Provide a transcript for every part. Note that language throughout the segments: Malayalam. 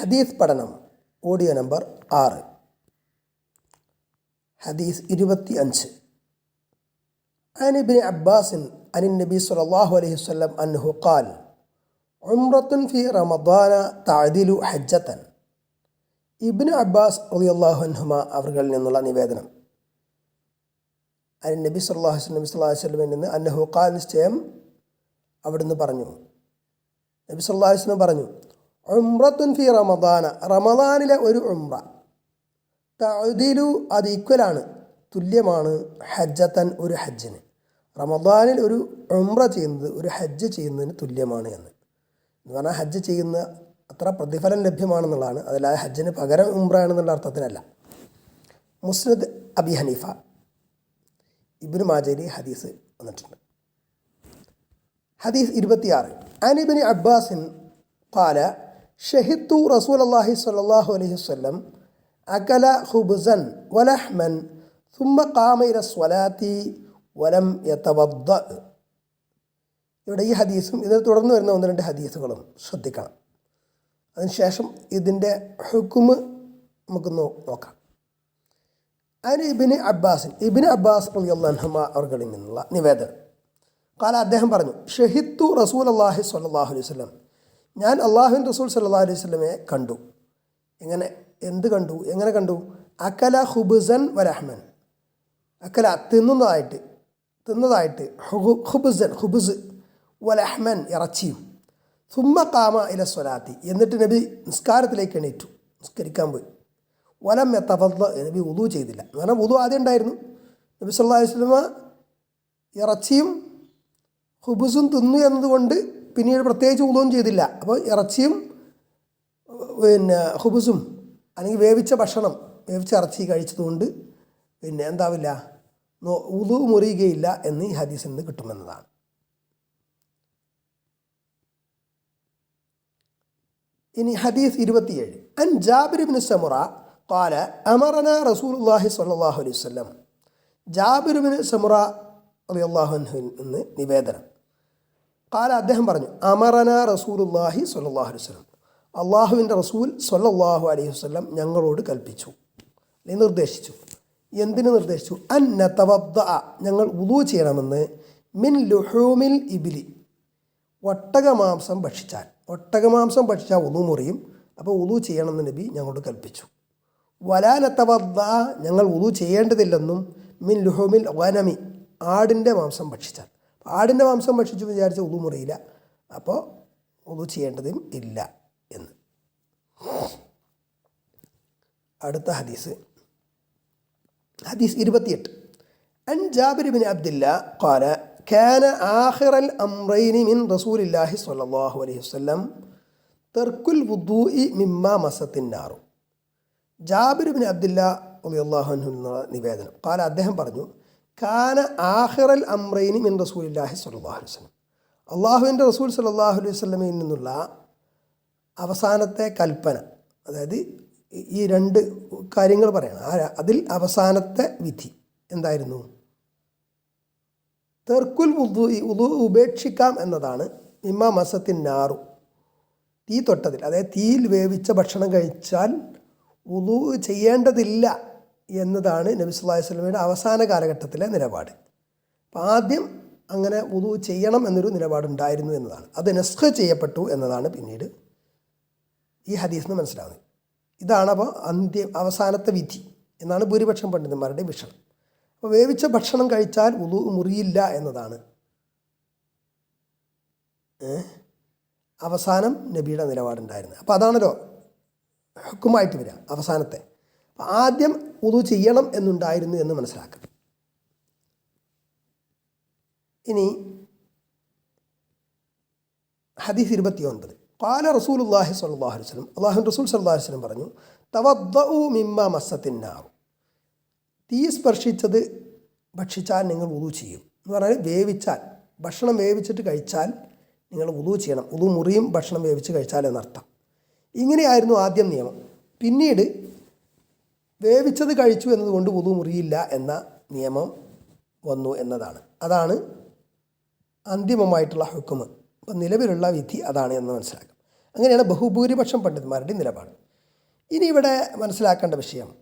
ഹദീസ് പഠനം ഓഡിയോ നമ്പർ ആറ്. ഹദീസ് ഇരുപത്തി അഞ്ച് അനിബിൻ അബ്ബാസിൻ അനിൻ നബി സുലല്ലാഹു അലൈഹി വല്ലം അൻഹു ഖാൽ ഉംറത്തുൻ ഫി റമദാന താഴ്തിലു ഹജ്ജത്തൻ. ഇബിൻ അബ്ബാസ് അലിയല്ലാഹു അൻഹുമ അവർകളിൽ നിന്നുള്ള നിവേദനം. അനിൻ നബി സുല്ലാഹു നബി സുല്ലാഹു വല്ലമിൽ നിന്ന് അൻഹു ഖാൽ നിശ്ചയം അവിടുന്ന് പറഞ്ഞു. നബി സുല്ലാഹു വസ്ലം പറഞ്ഞു ഉംറത്തുൻ ഫി റമദാന റമദാനിലെ ഒരു ഉംറ തഅദിലു അത് ഈക്വലാണ് തുല്യമാണ് ഹജ്ജത്തൻ ഒരു ഹജ്ജിന് റമദാനിൽ ഒരു ഉംറ ചെയ്യുന്നത് ഒരു ഹജ്ജ് ചെയ്യുന്നതിന് തുല്യമാണ് എന്ന് എന്ന് പറഞ്ഞാൽ ഹജ്ജ് ചെയ്യുന്ന അത്ര പ്രതിഫലം ലഭ്യമാണെന്നുള്ളതാണ് അതല്ലാതെ ഹജ്ജിന് പകരം ഉംറ ആണെന്നുള്ള അർത്ഥത്തിലല്ല മുസ്നദ് അബി ഹനീഫ ഇബ്നു മാജരി ഹദീസ് വന്നിട്ടുണ്ട് ഹദീസ് ഇരുപത്തിയാറ് അനിബിന് അബ്ബാസിൻ قال ഷെഹിത്തു റസൂൽ അള്ളാഹി സാഹു അലൈഹി വല്ലം അകല ഹുബ്സൻ വലഹ്മൻ സുമ്മ കാമൈര സ്വലാത്തി വലം യത്തവദ്ദ ഇവിടെ ഈ ഹദീസും ഇതിൽ തുടർന്ന് വരുന്ന ഒന്ന് രണ്ട് ഹദീസുകളും ശ്രദ്ധിക്കണം. അതിനുശേഷം ഇതിന്റെ ഹുക്കുമ് നമുക്ക് നോക്കാം. അതിന് ഇബിന് അബ്ബാസിൻ ഇബിന് അബ്ബാസ് അള്ളഹമ്മ അവർകളിൽ നിന്നുള്ള നിവേദനം. കാല അദ്ദേഹം പറഞ്ഞു ഷെഹിത്തു റസൂൽ അള്ളാഹി സ്വല്ലാഹു അലൈഹി വല്ലം ഞാൻ അള്ളാഹുവിൻ റസൂൽ സല്ലാ അലൈഹി വസല്ലമയെ കണ്ടു. എങ്ങനെ? എന്ത് കണ്ടു? എങ്ങനെ കണ്ടു? അക്കല ഹുബുസൻ വരഹ്മൻ അക്കല തിന്നുന്നതായിട്ട് തിന്നതായിട്ട് ഹുബു- ഹുബുസൻ ഹുബുസ് വലഹ്മൻ ഇറച്ചിയും. സുമ്മ കാമ ഇല സ്വലാത്തി. എന്നിട്ട് നബി നിസ്കാരത്തിലേക്ക് എണീറ്റു. നിസ്കരിക്കാൻ പോയി. വലം എത്തഫല്ല നബി ഉദു ചെയ്തില്ല. പറഞ്ഞാൽ ഉദു ആദ്യം ഉണ്ടായിരുന്നു. നബി സല്ലല്ലാഹു അലൈഹി വസല്ലമ ഇറച്ചിയും ഹുബുസും തിന്നു എന്നതുകൊണ്ട് പിന്നീട് പ്രത്യേകിച്ച് ഉദവും ചെയ്തില്ല അപ്പോൾ ഇറച്ചിയും പിന്നെ ഹുബുസും അല്ലെങ്കിൽ വേവിച്ച ഭക്ഷണം വേവിച്ച ഇറച്ചി കഴിച്ചതുകൊണ്ട് പിന്നെ എന്താവില്ല നോ- ഉദു മുറിയുകയില്ല എന്ന് ഈ ഹദീസിൽ നിന്ന് കിട്ടുമെന്നതാണ് ഇനി ഹദീസ് ഇരുപത്തിയേഴ് അൻ Jabir bin Samura قال أمرنا رسول الله صلى الله عليه وسلم Jabir bin Samura റളിയല്ലാഹു അൻഹുവിൽ നിന്ന് നിവേദനം കാല അദ്ദേഹം പറഞ്ഞു അമറന റസൂലുല്ലാഹി സ്വല്ലല്ലാഹു അലൈഹി വസല്ലം. അള്ളാഹുവിന്റെ റസൂൽ സ്വല്ലല്ലാഹു അലൈഹി വസല്ലം ഞങ്ങളോട് കൽപ്പിച്ചു നിർദ്ദേശിച്ചു. എന്തിനു നിർദ്ദേശിച്ചു? അന്ന ഞങ്ങൾ ഉദു ചെയ്യണമെന്ന്. മിൻ ലുഹൂമിൽ ഇബിലി ഒട്ടകമാംസം ഭക്ഷിച്ചാൽ. ഒട്ടകമാംസം ഭക്ഷിച്ചാൽ ഉദു മുറിയും അപ്പോൾ ഉദു ചെയ്യണമെന്ന് നബി ഞങ്ങളോട് കൽപ്പിച്ചു. വലാനത്തവദ്ദ ഞങ്ങൾ ഉദു ചെയ്യേണ്ടതില്ലെന്നും മിൻ ലുഹൂമിൽ വനമി ആടിന്റെ മാംസം ഭക്ഷിച്ചാൽ. ആടിൻ്റെ മാംസം ഭക്ഷിച്ചു വിചാരിച്ച ഉദു മുറിയില്ല അപ്പോൾ ഉദു ചെയ്യേണ്ടതും ഇല്ല എന്ന് അടുത്ത ഹദീസ് ഹദീസ് ഇരുപത്തിയെട്ട് അൻ Jabir bin Abdillah قال كان آخر الأمرين من رسول الله صلى الله عليه وسلم ترك الوضوء مما مست النار Jabir bin Abdillah റളിയല്ലാഹു അൻഹു എന്നുള്ള നിവേദനം കാല അദ്ദേഹം പറഞ്ഞു കാന ആഹിറൽ അമ്രൈനി മിൻ റസൂലില്ലാഹി സ്വല്ലല്ലാഹു അലൈഹി വസല്ലം. അള്ളാഹുവിന്റെ റസൂൽ സല്ലാഹു അലൈഹി വസല്ലമയിൽ നിന്നുള്ള അവസാനത്തെ കൽപ്പന അതായത് ഈ- രണ്ട് കാര്യങ്ങൾ പറയണം. ആ അതിൽ അവസാനത്തെ വിധി എന്തായിരുന്നു? തെർക്കുൽ ഉദു ഉദു ഉപേക്ഷിക്കാം എന്നതാണ്. മിമ്മ മസത്തിൻ നാറു. തീ തൊട്ടതിൽ അതായത് തീയിൽ വേവിച്ച ഭക്ഷണം കഴിച്ചാൽ ഉദു ചെയ്യേണ്ടതില്ല. എന്നതാണ് നബി സുല്ലാഹി അലൈഹി വസല്ലമയുടെ അവസാന കാലഘട്ടത്തിലെ നിലപാട്. അപ്പോൾ ആദ്യം അങ്ങനെ ഉതു ചെയ്യണം എന്നൊരു നിലപാടുണ്ടായിരുന്നു എന്നതാണ്. അത് നസ്ഖ് ചെയ്യപ്പെട്ടു എന്നതാണ് പിന്നീട് ഈ ഹദീസ് നിന്ന് മനസ്സിലാവുന്നത്. ഇതാണ് അപ്പോൾ അന്ത്യ അവസാനത്തെ വിധി എന്നാണ് ഭൂരിപക്ഷം പണ്ഡിതന്മാരുടെ വിഷണം. അപ്പോൾ വേവിച്ച ഭക്ഷണം കഴിച്ചാൽ ഉതു മുറിയില്ല എന്നതാണ്? അവസാനം നബിയുടെ നിലപാടുണ്ടായിരുന്നത്. അപ്പോൾ അതാണല്ലോ ഹുക്കുമായിട്ട് വരിക അവസാനത്തെ. ആദ്യം ഉതു ചെയ്യണം എന്നുണ്ടായിരുന്നു എന്ന് മനസ്സിലാക്കാം. ഇനി ഹദീസ് ഇരുപത്തി ഒൻപത് കാല റസൂൽ സ്വല്ലല്ലാഹു അലൈഹി വസല്ലം അള്ളാഹു റസൂൽ സല്ലല്ലാഹു അലൈഹി വസല്ലം പറഞ്ഞു തവദ്ദഉ മിമ്മ മസ്സത്തിന്നാർ തീ സ്പർശിച്ചത് ഭക്ഷിച്ചാൽ നിങ്ങൾ ഉതു ചെയ്യും. എന്ന് പറഞ്ഞാൽ വേവിച്ചാൽ ഭക്ഷണം വേവിച്ചിട്ട് കഴിച്ചാൽ നിങ്ങൾ ഉതു ചെയ്യണം. ഉതു മുറിയും ഭക്ഷണം വേവിച്ച് കഴിച്ചാൽ എന്നർത്ഥം. ഇങ്ങനെയായിരുന്നു ആദ്യം നിയമം. പിന്നീട് വേവിച്ചത് കഴിച്ചു എന്നതുകൊണ്ട് വുതു മുറിയില്ല എന്ന നിയമം വന്നു എന്നതാണ്. അതാണ് അന്തിമമായിട്ടുള്ള ഹുക്കുമ്. അപ്പം നിലവിലുള്ള വിധി അതാണ് എന്ന് മനസ്സിലാക്കാം. അങ്ങനെയാണ് ബഹുഭൂരിപക്ഷം പണ്ഡിതന്മാരുടെ നിലപാട്. ഇനി ഇവിടെ മനസ്സിലാക്കേണ്ട വിഷയം.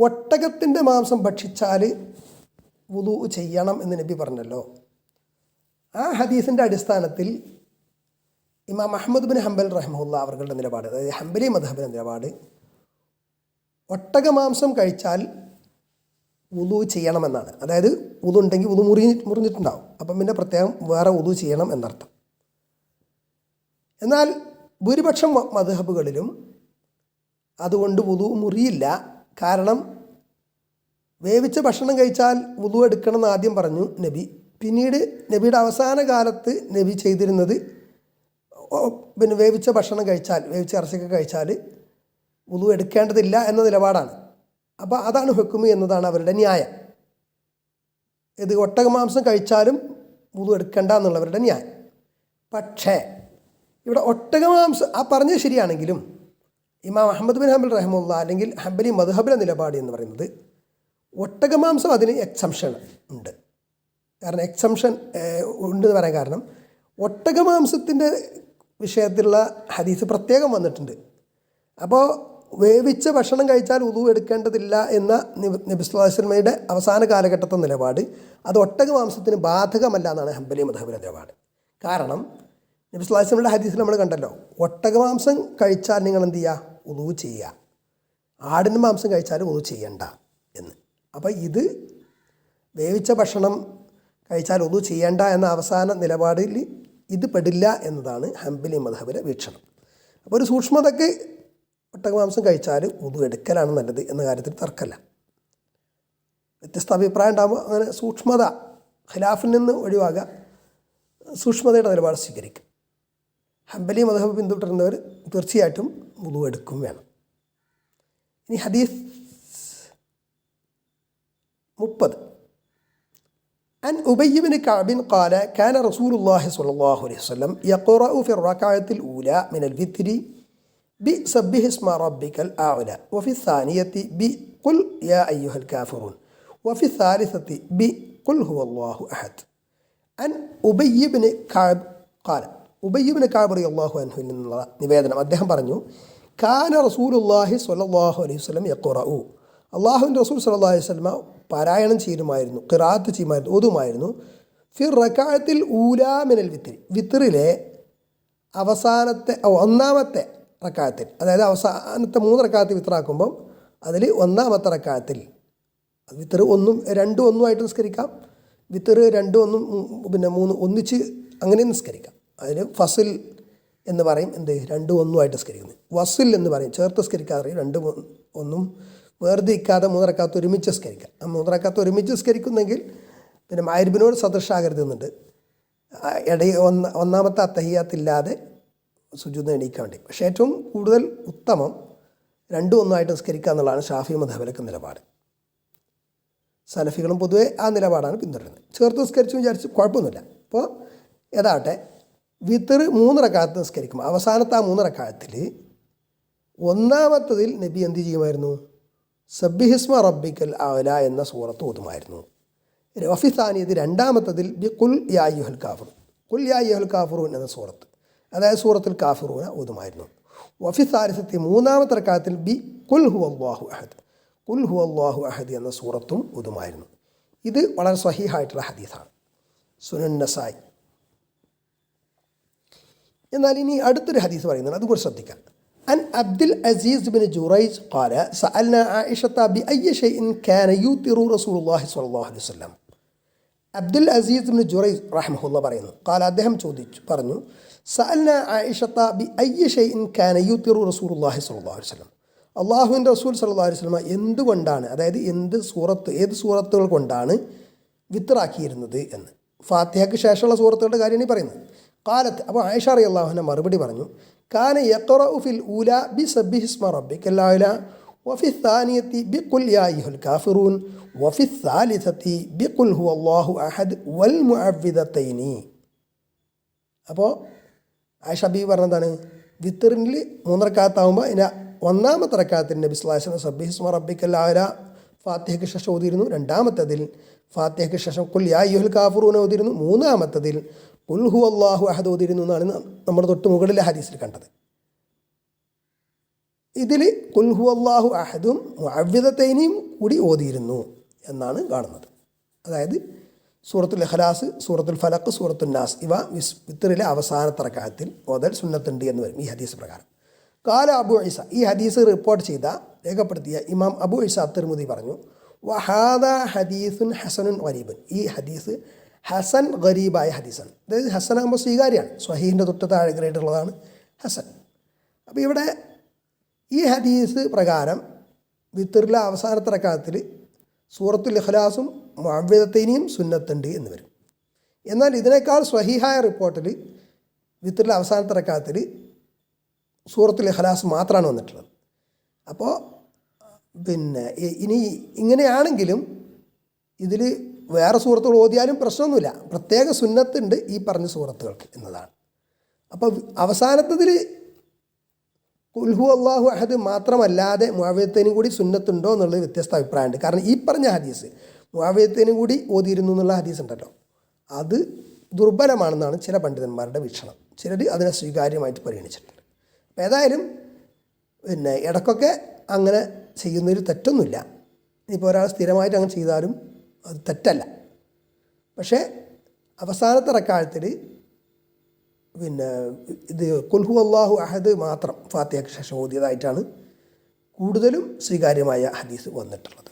ഒട്ടകത്തിന്റെ മാംസം ഭക്ഷിച്ചാൽ വുതു ചെയ്യണം എന്ന് നബി പറഞ്ഞല്ലോ. ആ ഹദീസിന്റെ അടിസ്ഥാനത്തിൽ ഇമാം അഹമ്മദ് ബിൻ ഹംബൽ റഹ്മുല്ല അവരുടെ നിലപാട് അതായത് ഹംബലി മധബിന്റെ നിലപാട് ഒട്ടകമാംസം കഴിച്ചാൽ ഉതു ചെയ്യണമെന്നാണ്. അതായത് ഉതു ഉണ്ടെങ്കിൽ ഉതു മുറി മുറിഞ്ഞിട്ടുണ്ടാവും. അപ്പം പിന്നെ പ്രത്യേകം വേറെ ഉതു ചെയ്യണം എന്നർത്ഥം. എന്നാൽ ഭൂരിപക്ഷം മധുഹബുകളിലും അതുകൊണ്ട് ഉതു മുറിയില്ല. കാരണം വേവിച്ച ഭക്ഷണം കഴിച്ചാൽ ഉതു എടുക്കണം എന്ന് ആദ്യം പറഞ്ഞു നബി. പിന്നീട് നബിയുടെ അവസാന കാലത്ത് നബി ചെയ്തിരുന്നത് പിന്നെ വേവിച്ച ഭക്ഷണം കഴിച്ചാൽ വേവിച്ച ഇറച്ചിയൊക്കെ കഴിച്ചാൽ ഉതു എടുക്കേണ്ടതില്ല എന്ന നിലപാടാണ്. അപ്പോൾ അതാണ് ഹുക്കുമി എന്നതാണ് അവരുടെ ന്യായം. ഇത് ഒട്ടകമാംസം കഴിച്ചാലും വുളു എടുക്കേണ്ട എന്നുള്ളവരുടെ ന്യായം. പക്ഷേ ഇവിടെ ഒട്ടകമാംസം ആ പറഞ്ഞത് ശരിയാണെങ്കിലും ഇമാം അഹമ്മദ് ബിൻ ഹംബൽ റഹമുല്ല അല്ലെങ്കിൽ ഹംബലി മധുഹബിലെ നിലപാട് എന്ന് പറയുന്നത് ഒട്ടകമാംസം അതിന് എക്സംഷൻ ഉണ്ട്. കാരണം എക്സംഷൻ ഉണ്ടെന്ന് പറയാൻ കാരണം ഒട്ടകമാംസത്തിന്റെ വിഷയത്തിലുള്ള ഹദീസ് പ്രത്യേകം വന്നിട്ടുണ്ട്. അപ്പോൾ വേവിച്ച ഭക്ഷണം കഴിച്ചാൽ ഉതു എടുക്കേണ്ടതില്ല എന്ന നബിസ്ലാസ്ലമയുടെ അവസാന കാലഘട്ടത്തെ നിലപാട് അത് ഒട്ടക മാംസത്തിന് ബാധകമല്ല എന്നാണ് ഹംബലി മധബിലെ നിലപാട്. കാരണം നബിസ്ലാസ്ലമയുടെ ഹദീസിൽ നമ്മൾ കണ്ടല്ലോ ഒട്ടക മാംസം കഴിച്ചാൽ നിങ്ങൾ എന്ത് ചെയ്യുക? ഉതു ചെയ്യുക. ആടിന്റെ മാംസം കഴിച്ചാൽ ഉതു ചെയ്യണ്ട എന്ന്. അപ്പോൾ ഇത് വേവിച്ച ഭക്ഷണം കഴിച്ചാൽ ഉതു ചെയ്യേണ്ട എന്ന അവസാന നിലപാടിൽ ഇത് പെടില്ല എന്നതാണ് ഹംബലി മധബിലെ വീക്ഷണം. അപ്പോൾ ഒരു സൂക്ഷ്മതയ്ക്ക് ഒട്ടകമാംസം കഴിച്ചാൽ ഉതു എടുക്കലാണ് നല്ലത് എന്ന കാര്യത്തിൽ തർക്കമല്ല വ്യത്യസ്ത അഭിപ്രായം ഉണ്ടാകുമ്പോൾ അങ്ങനെ സൂക്ഷ്മത ഖിലാഫിൽ നിന്ന് ഒഴിവാകുക സൂക്ഷ്മതയുടെ നിലപാട് സ്വീകരിക്കും ഹംബലി മധബ് പിന്തുടരുന്നവർ തീർച്ചയായിട്ടും ഉതു എടുക്കും വേണം ഇനി ഹദീസ് മുപ്പത് عن أبي بن كعب قال كان رسول الله صلى الله عليه وسلم يقرأ في الركعة الأولى من الفطر ബി സബ്ബിഹിസ്മ റബ്ബിക്കൽ ആവുല വഫി സാനിയത്തി ബി കുൽ യാ അയ്യുഹൽ കാഫിറൂൻ. വഫി സാലിസത്തി ബി കുൽ ഹു അള്ളാഹു അഹദ്. അൻ ഉബയ്യബിന് കാബ് കാല ഉബയ്യബിന് കാബ് റി അള്ളാഹു അൻഹുവിൽ നിന്നുള്ള നിവേദനം അദ്ദേഹം പറഞ്ഞു കാന റസൂലുല്ലാഹി സ്വല്ലല്ലാഹു അലൈഹി വസ്ലം യക്കുറു അള്ളാഹുവിന്റെ റസൂൽ സല്ലാ അലൈഹി സ്വലമ പാരായണം ചെയ്യുമായിരുന്നു കിറാത്ത് ചെയ്യുമായിരുന്നു ഓതുമായിരുന്നു. ഫിർ റക്കാഴത്തിൽ ഊലാമിനൽ വിത്തിരി വിത്തിറിലെ അവസാനത്തെ ഒന്നാമത്തെ റക്കായത്തിൽ അതായത് അവസാനത്തെ മൂന്ന് റക്കാത്ത് വിത്തറാക്കുമ്പം അതിൽ ഒന്നാമത്തെ റക്കാത്തിൽ. വിത്തറ് ഒന്നും രണ്ടും ഒന്നുമായിട്ട് നിസ്കരിക്കാം. വിത്തറ് രണ്ടും ഒന്നും പിന്നെ മൂന്ന് ഒന്നിച്ച് അങ്ങനെ നിസ്കരിക്കാം. അതിന് ഫസിൽ എന്ന് പറയും എന്ത് രണ്ടും ഒന്നുമായിട്ട് നിസ്കരിക്കുന്നത് വസിൽ എന്ന് പറയും ചേർത്ത് നിസ്കരിക്കാതെ രണ്ട് ഒന്നും വേർതിരിക്കാതെ മൂന്നരക്കാത്ത ഒരുമിച്ച് നിസ്കരിക്കാം. ആ മൂന്നരക്കാത്ത ഒരുമിച്ച് നിസ്കരിക്കുന്നെങ്കിൽ പിന്നെ മാരിബിനോട് സദൃശാകരുതുന്നുണ്ട് ഇടയിൽ ഒന്ന് ഒന്നാമത്തെ അത്തഹിയാത്തില്ലാതെ സുജൂന്ന് എണീക്കാൻ വേണ്ടി. പക്ഷേ ഏറ്റവും കൂടുതൽ ഉത്തമം രണ്ടും ഒന്നായിട്ട് നിസ്കരിക്കുക എന്നുള്ളതാണ് ഷാഫി മധബലക്ക് നിലപാട്. സലഫികളും പൊതുവെ ആ നിലപാടാണ് പിന്തുടരുന്നത്. ചേർത്ത് നിസ്കരിച്ചു വിചാരിച്ച് കുഴപ്പമൊന്നുമില്ല. അപ്പോൾ യഥാട്ടെ വിത്തർ മൂന്ന് റക്കാലത്ത് നിസ്കരിക്കും. അവസാനത്തെ ആ മൂന്ന് റക്കാലത്തിൽ ഒന്നാമത്തതിൽ നബി എന്ത് ചെയ്യുമായിരുന്നു? സബ്ബിഹിസ്മ റബ്ബിക്കൽ അവല എന്ന സൂറത്ത് ഓതുമായിരുന്നു. റഫിസാനിയത് രണ്ടാമത്തതിൽ ബി കുൽ യാഹുൽ കാഫർ കുൽ യാഹുൽ കാഫറൂൻ എന്ന സൂറത്ത്. അതായത് സൂറത്തുൽ കാഫറൂന ഓതുമായിരുന്നു വഫി സാരിസത്തി മൂന്നാമത്തെ റക്കാലത്തിൽ ബി കുൽ ഹു അള്ളാഹു അഹദ് കുൽ ഹു അള്ളാഹു അഹദ് എന്ന സൂറത്തും ഓതുമായിരുന്നു ഇത് വളരെ സ്വഹീഹായിട്ടുള്ള ഹദീസാണ് സുനൻ നസായി എന്നാൽ ഇനി അടുത്തൊരു ഹദീസ് പറയുന്നത് അതുകൂടി ശ്രദ്ധിക്കാം അൻ Abdul Aziz bin Juraij قال سألنا عائشة بأي شيء كان يوتر رسول الله صلى الله عليه وسلم Abdul Aziz bin Juraiz റഹ്മുല്ല പറയുന്നു. കാല അദ്ദേഹം ചോദിച്ചു പറഞ്ഞു സഅൽന ആയിഷത്ത ബി അയ്യ കാന യൂത്തിറു റസൂലുള്ളാഹി സ്വല്ലല്ലാഹു അലൈഹി വസല്ലം. അള്ളാഹുവിന്റെ റസൂൽ സല്ലാ വസല്ലം എന്തുകൊണ്ടാണ് അതായത് എന്ത് സൂറത്ത് ഏത് സൂറത്തുകൾ കൊണ്ടാണ് വിത്തറാക്കിയിരുന്നത് എന്ന്. ഫാത്തിഹയ്ക്ക് ശേഷമുള്ള സൂറത്തുകളുടെ കാര്യമാണ് ഈ പറയുന്നത്. കാലത്ത് അപ്പോൾ ആയിഷ അറി അള്ളാഹുവിനെ മറുപടി പറഞ്ഞു കാന യഖറഉ ഉഫിൽ ഊല ബി സബ്ബിഹിസ്മ റബ്ബിക്കൽ അഅ്ല وفي الثانية بقل يا أيها الكافرون وفي الثالثة بقل هو الله أحد والمعوذتين അപ്പോൾ ആയിഷ ബി പറഞ്ഞതാണ് വിത്തറിനിൽ മൂന്നരക്കാത്താവുമ്പോൾ അതിന് ഒന്നാമത്തെ റക്കാത്തിൽ നബി സ്ലാസിന് സബ്ബിഹിസ്മ റബ്ബിക്കൽ ആര ഫാത്തിഹയ്ക്ക് ശേഷം ഓതിയിരുന്നു രണ്ടാമത്തതിൽ ഫാത്തിഹയ്ക്ക് ശേഷം കുൽ യാ യുഹൽ കാഫറൂനെ ഓതിയിരുന്നു മൂന്നാമത്തതിൽ കുൽ ഹു അള്ളാഹു അഹദ് ഓതിയിരുന്നു എന്നാണ് നമ്മൾ തൊട്ട് മുകളിലെ ഹദീസിൽ കണ്ടത് ഇതിൽ കുൽഹു അള്ളാഹു അഹദും അവ്യതത്തേനെയും കൂടി ഓതിയിരുന്നു എന്നാണ് കാണുന്നത്. അതായത് സൂറത്തുൽ ഇഖ്ലാസ് സൂറത്തുൽ ഫലക്ക് സൂറത്തുൽ നാസ് ഇവ വിത്തറിലെ അവസാനത്തെ തറക്കാലത്തിൽ ഓതൽ സുന്നത്തുണ്ട് എന്ന് വരും ഈ ഹദീസ് പ്രകാരം. കാല അബു ഇസ ഈ ഹദീസ് റിപ്പോർട്ട് ചെയ്ത രേഖപ്പെടുത്തിയ ഇമാം അബു ഇസ അത്തർമുദി പറഞ്ഞു വഹാദ ഹദീസുൻ ഹസനുൻ ഗരീബൻ. ഈ ഹദീസ് ഹസൻ ഗരീബായ ഹദീസാണ്. അതായത് ഹസൻ ആകുമ്പോൾ സ്വീകാര്യമാണ് സ്വഹീന്റെ തൊട്ട് താഴെ ഗ്രേഡുള്ളതാണ് ഹസൻ. അപ്പോൾ ഇവിടെ ഈ ഹദീസ് പ്രകാരം വിത്തറിലെ അവസാനത്തെ റക്കാത്തിൽ സൂറത്തുൽ ഇഖ്ലാസും മുഅവ്വിദത്തൈനിയും സുന്നത്തുണ്ട് എന്ന് വരും. എന്നാൽ ഇതിനേക്കാൾ സ്വഹീഹായ റിപ്പോർട്ടിൽ വിത്തറിലെ അവസാനത്തെ റക്കാത്തിൽ സൂറത്തുൽ ഇഖ്ലാസ് മാത്രമാണ് വന്നിട്ടുള്ളത്. അപ്പോൾ പിന്നെ ഇനി ഇങ്ങനെയാണെങ്കിലും ഇതിൽ വേറെ സൂറത്തുകൾ ഓതിയാലും പ്രശ്നമൊന്നുമില്ല. പ്രത്യേക സുന്നത്തുണ്ട് ഈ പറഞ്ഞ സൂറത്തുകൾക്ക് എന്നതാണ്. അപ്പോൾ അവസാനത്തതിൽ കുൽഹു അള്ളാഹു അഹദ് മാത്രമല്ലാതെ മുആവിയത്തേനും കൂടി സുന്നത്തുണ്ടോ എന്നുള്ളത് വ്യത്യസ്ത അഭിപ്രായമുണ്ട്. കാരണം ഈ പറഞ്ഞ ഹദീസ് മുആവിയത്തേനും കൂടി ഓതിയിരുന്നു എന്നുള്ള ഹദീസ് ഉണ്ടല്ലോ. അത് ദുർബലമാണെന്നാണ് ചില പണ്ഡിതന്മാരുടെ വീക്ഷണം. ചിലർ അതിനെ സ്വീകാര്യമായിട്ട് പരിഗണിച്ചിട്ടുണ്ട്. അപ്പോൾ ഏതായാലും പിന്നെ ഇടയ്ക്കൊക്കെ അങ്ങനെ ചെയ്യുന്നതിൽ തെറ്റൊന്നുമില്ല. ഇപ്പോൾ ഒരാൾ സ്ഥിരമായിട്ട് അങ്ങനെ ചെയ്താലും അത് തെറ്റല്ല. പക്ഷേ അവസാനത്തെ റക്കാലത്തിൽ പിന്നെ ഇത് കൊൽഹു അള്ളാഹു അഹദ് മാത്രം ഫാത്തിഹയ്ക്ക് ശേഷം ഓതിയതായിട്ടാണ് കൂടുതലും സ്വീകാര്യമായ ഹദീസ് വന്നിട്ടുള്ളത്.